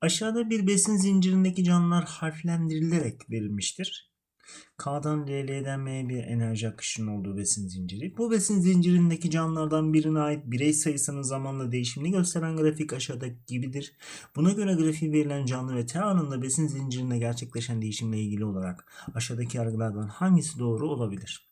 Aşağıda bir besin zincirindeki canlılar harflendirilerek verilmiştir. K'dan L'den M'ye bir enerji akışının olduğu besin zinciri. Bu besin zincirindeki canlılardan birine ait birey sayısının zamanla değişimini gösteren grafik aşağıdaki gibidir. Buna göre grafiği verilen canlı ve T anında besin zincirinde gerçekleşen değişimle ilgili olarak aşağıdaki yargılardan hangisi doğru olabilir?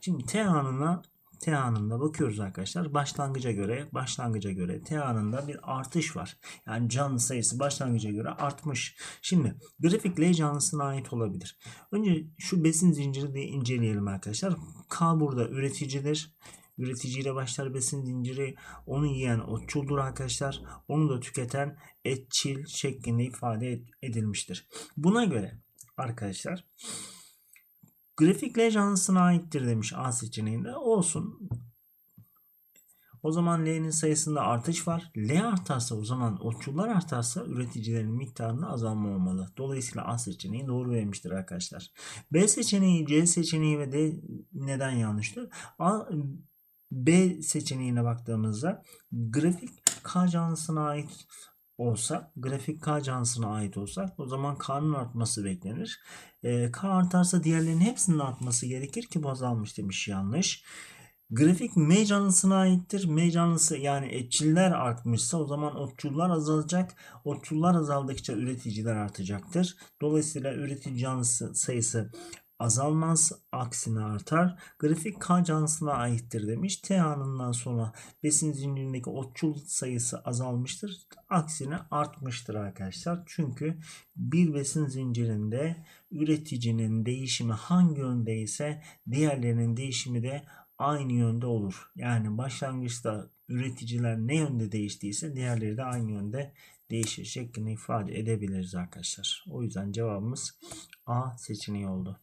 Şimdi T anına T anında bakıyoruz arkadaşlar. Başlangıca göre, başlangıca göre T anında bir artış var. Yani canlı sayısı başlangıca göre artmış. Şimdi grafik L canlısına ait olabilir. Önce şu besin zinciri de inceleyelim arkadaşlar. K burada üreticidir. Üreticiyle başlar besin zinciri. Onu yiyen otçuldur arkadaşlar. Onu da tüketen etçil şeklinde ifade edilmiştir. Buna göre arkadaşlar Grafik L canlısına aittir demiş A seçeneğinde. Olsun. O zaman L'nin sayısında artış var. L artarsa o zaman otçullar artarsa üreticilerin miktarında azalma olmalı. Dolayısıyla A seçeneği doğru vermiştir arkadaşlar. B seçeneği, C seçeneği ve D neden yanlıştır? A, B seçeneğine baktığımızda grafik K canlısına ait olsa, grafik K cansına ait olsa o zaman K'nın artması beklenir. E, K artarsa diğerlerinin hepsinin artması gerekir ki bu azalmış demiş yanlış. Grafik M canlısına aittir. M canlısı yani etçiller artmışsa o zaman otçullar azalacak. Otçullar azaldıkça üreticiler artacaktır. Dolayısıyla üretici canlısı sayısı azalmaz, aksine artar. Grafik K cansına aittir demiş. T anından sonra besin zincirindeki otçul sayısı azalmıştır. Aksine artmıştır arkadaşlar. Çünkü bir besin zincirinde üreticinin değişimi hangi yöndeyse diğerlerinin değişimi de aynı yönde olur. Yani başlangıçta üreticiler ne yönde değiştiyse diğerleri de aynı yönde değişir şeklinde ifade edebiliriz arkadaşlar. O yüzden cevabımız A seçeneği oldu.